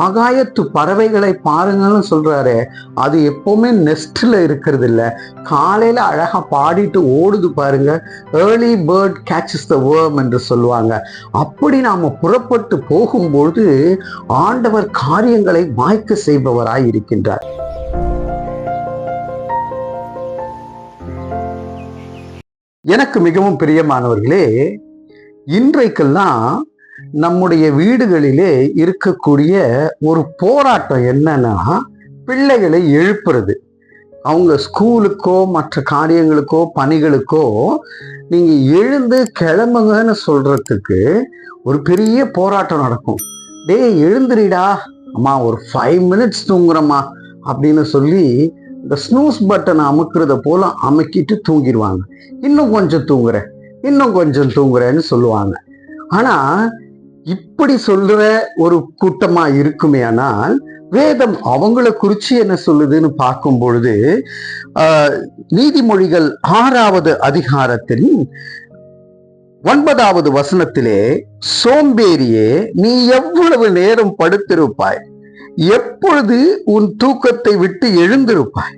ஆகாயத்து பறவைகளை பாருங்கன்னு சொல்றாரு அது எப்பவுமே நெஸ்ட்ல இருக்கிறது இல்ல காலையில அழகா பாடிட்டு ஓடுது பாருங்க. Early bird catches the worm என்று சொல்லுவாங்க. அப்படி நாம புறப்பட்டு போகும்பொழுது ஆண்டவர் காரியங்களை வாய்க்க செய்பவராய் இருக்கின்றார். எனக்கு மிகவும் பிரியமானவர்களே இன்றைக்கெல்லாம் நம்முடைய வீடுகளிலே இருக்கக்கூடிய ஒரு போராட்டம் என்னன்னா பிள்ளைகளை எழுப்புறது. அவங்க ஸ்கூலுக்கோ மற்ற காரியங்களுக்கோ பணிகளுக்கோ நீங்க எழுந்து கிளம்புங்கன்னு சொல்றதுக்கு ஒரு பெரிய போராட்டம் நடக்கும். டேய் எழுந்துறிடா அம்மா ஒரு ஃபைவ் மினிட்ஸ் தூங்குறம்மா அப்படின்னு சொல்லி இந்த ஸ்னூஸ் பட்டனை அமுக்கிறத போல அமுக்கிட்டு தூங்கிடுவாங்க. இன்னும் கொஞ்சம் தூங்குறேன். இன்னும் கொஞ்சம் தூங்குறேன்னு சொல்லுவாங்க. ஆனா இப்படி சொல்ற ஒரு கூட்டமா இருக்குமே ஆனால் வேதம் அவங்கள குறிச்சு என்ன சொல்லுதுன்னு பார்க்கும் பொழுது ஆஹ், நீதிமொழிகள் ஆறாவது அதிகாரத்தின் ஒன்பதாவது வசனத்திலே சோம்பேறியே நீ எவ்வளவு நேரம் படுத்திருப்பாய்? எப்பொழுது உன் தூக்கத்தை விட்டு எழுந்திருப்பாய்?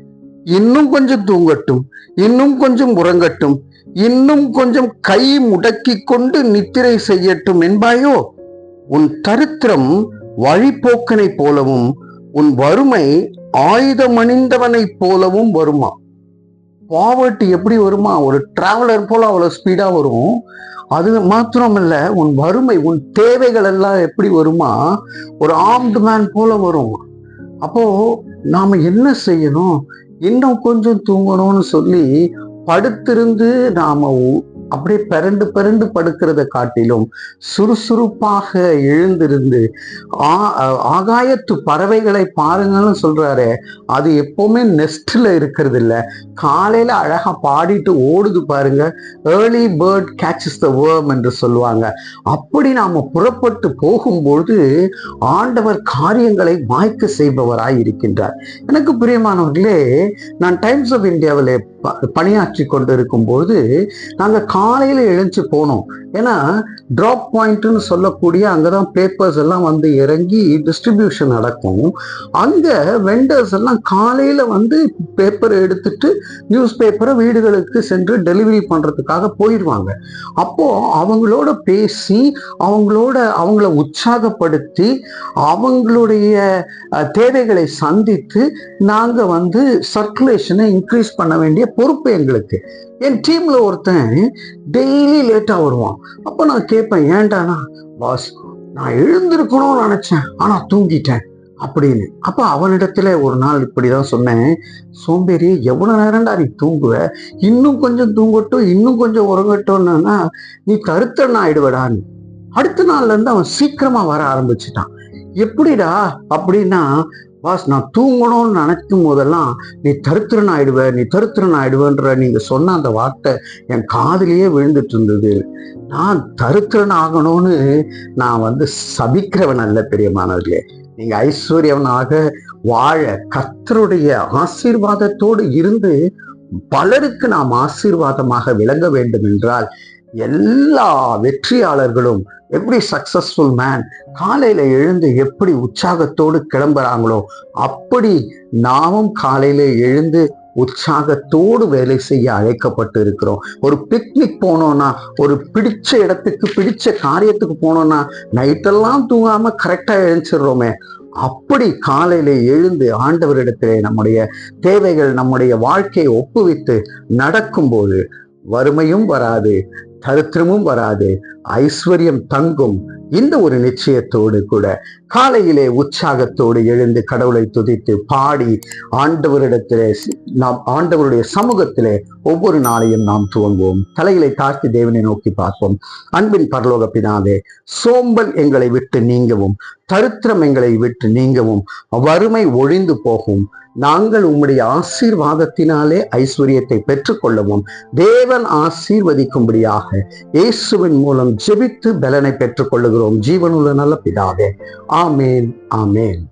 இன்னும் கொஞ்சம் தூங்கட்டும் இன்னும் கொஞ்சம் உறங்கட்டும் இன்னும் கொஞ்சம் கை முடக்கி கொண்டு நித்திரை செய்யட்டும் என்பாயோ? உன் தரித்திரம் வழிபோக்கனை போலவும் உன் வறுமை ஆயுதமணிந்தவனைப் போலவும் வருமா? பாவர்ட்டி எப்படி வருமா? ஒரு டிராவலர் போல அவ்வளவு ஸ்பீடா வரும். அது மாத்திரமல்ல உன் வறுமை உன் தேவைகள் எல்லாம் எப்படி வருமா? ஒரு ஆர்ம்டு மேன் போல வரும். அப்போ நாம என்ன செய்யணும்? இன்னும் கொஞ்சம் தூங்கணும்னு சொல்லி படுத்திருந்து நாம அப்படியே பிறண்டு பிறண்டு படுக்கிறத காட்டிலும் சுறுசுறுப்பாக எழுந்திருந்து ஆ- ஆகாயத்து பறவைகளை பாருங்கன்னு சொல்றாரு அது எப்பவுமே நெஸ்ட்ல இருக்கிறது இல்ல காலையில அழகா பாடிட்டு ஓடுது பாருங்க. Early bird catches the worm என்று சொல்லுவாங்க. அப்படி நாம புறப்பட்டு போகும்பொழுது ஆண்டவர் காரியங்களை வாய்க்க செய்பவராய் இருக்கின்றார். எனக்கு பிரியமானவர்களே நான் டைம்ஸ் ஆஃப் இந்தியாவில் பணியாற்றி கொண்டு இருக்கும்போது நாங்க காலையில் எழுந்து போனோம் ஏன்னா ட்ராப் பாயிண்ட்னு சொல்லக்கூடிய அங்கே தான் பேப்பர்ஸ் எல்லாம் வந்து இறங்கி டிஸ்ட்ரிபியூஷன் நடக்கும். அங்கே வெண்டர்ஸ் எல்லாம் காலையில் வந்து பேப்பர் எடுத்துட்டு நியூஸ் பேப்பரை வீடுகளுக்கு சென்று டெலிவரி பண்ணுறதுக்காக போயிடுவாங்க. அப்போது அவங்களோட பேசி அவங்களோட அவங்கள உற்சாகப்படுத்தி அவங்களுடைய தேவைகளை சந்தித்து நாங்கள் வந்து சர்க்குலேஷனை இன்க்ரீஸ் பண்ண வேண்டிய பொறுப்பு எங்களுக்கு. என் டீமில் ஒருத்தன் டெய்லி லேட்டா வருவான். அப்ப நான் கேட்பேன் ஏன்டானா பாஸ் நான் எழுந்திருக்கணும்னு நினைச்சேன் ஆனா தூங்கிட்டேன் அப்படின்னு. அப்போ அவனிடத்துல ஒரு நாள் இப்படிதான் சொன்னேன் சோம்பேறி எவ்வளோ நேரம்டா நீ தூங்குவ? இன்னும் கொஞ்சம் தூங்கட்டும் இன்னும் கொஞ்சம் உறங்கட்டும்னா நீ தருத்தன் ஆயிடுவடான்னு அடுத்த நாள்ல இருந்து அவன் சீக்கிரமா வர ஆரம்பிச்சிட்டான். எப்படிடா அப்படின்னா பாஸ் நான் தூங்கணும்னு நினைக்கும் போதெல்லாம் நீ தருத்திரன் ஆயிடுவ நீ தருத்திரன் ஆயிடுவேன்ற நீங்க சொன்ன அந்த வார்த்தை என் காதுலயே விழுந்துட்டு இருந்தது நான் தருத்திரன் ஆகணும்னு நான் வந்து சபிக்கிறவன் அல்ல பெரியமானவர்களே. நீங்க ஐஸ்வர்யவனாக வாழ கத்தருடைய ஆசீர்வாதத்தோடு இருந்து பலருக்கு நாம் ஆசீர்வாதமாக விளங்க வேண்டும் என்றால் எல்லா வெற்றியாளர்களும் எப்படி சக்சஸ்ஃபுல் மேன் காலையில எழுந்து எப்படி உற்சாகத்தோடு கிளம்புறாங்களோ அப்படி நாமும் காலையில எழுந்து உற்சாகத்தோடு வேலை செய்ய அழைக்கப்பட்டு இருக்கிறோம். ஒரு பிக்னிக் போனோம்னா ஒரு பிடிச்ச இடத்துக்கு பிடிச்ச காரியத்துக்கு போனோம்னா நைட்டெல்லாம் தூங்காம கரெக்டா எழுந்திடுறோமே அப்படி காலையில எழுந்து ஆண்டவரிடத்திலே நம்முடைய தேவைகள் நம்முடைய வாழ்க்கையை ஒப்புவித்து நடக்கும்போது வறுமையும் வராது. தரித்திரமும் வராது ஐஸ்வர்யம் தங்கும். இந்த ஒரு நிச்சயத்தோடு கூட காலையிலே உற்சாகத்தோடு எழுந்து கடவுளை துதித்து பாடி ஆண்டவரிடத்திலே நாம் ஆண்டவருடைய சமூகத்திலே ஒவ்வொரு நாளையும் நாம் துவங்குவோம். தலைகளை தாழ்த்தி தேவனை நோக்கி பார்ப்போம். அன்பின் பரலோக பிதாவே சோம்பல் எங்களை விட்டு நீங்கவும் தரித்திரம் எங்களை விட்டு நீங்கவும் வறுமை ஒழிந்து போகும். நாங்கள் உம்முடைய ஆசீர்வாதத்தினாலே ஐஸ்வர்யத்தை பெற்றுக்கொள்ளவும். தேவன் ஆசீர்வதிக்கும்படியாக இயேசுவின் மூலம் ஜெபித்து பலனை பெற்றுக்கொள்ளுகிறோம். ஜீவனுள்ள நல்ல பிதாவே. ஆமேன் ஆமேன்.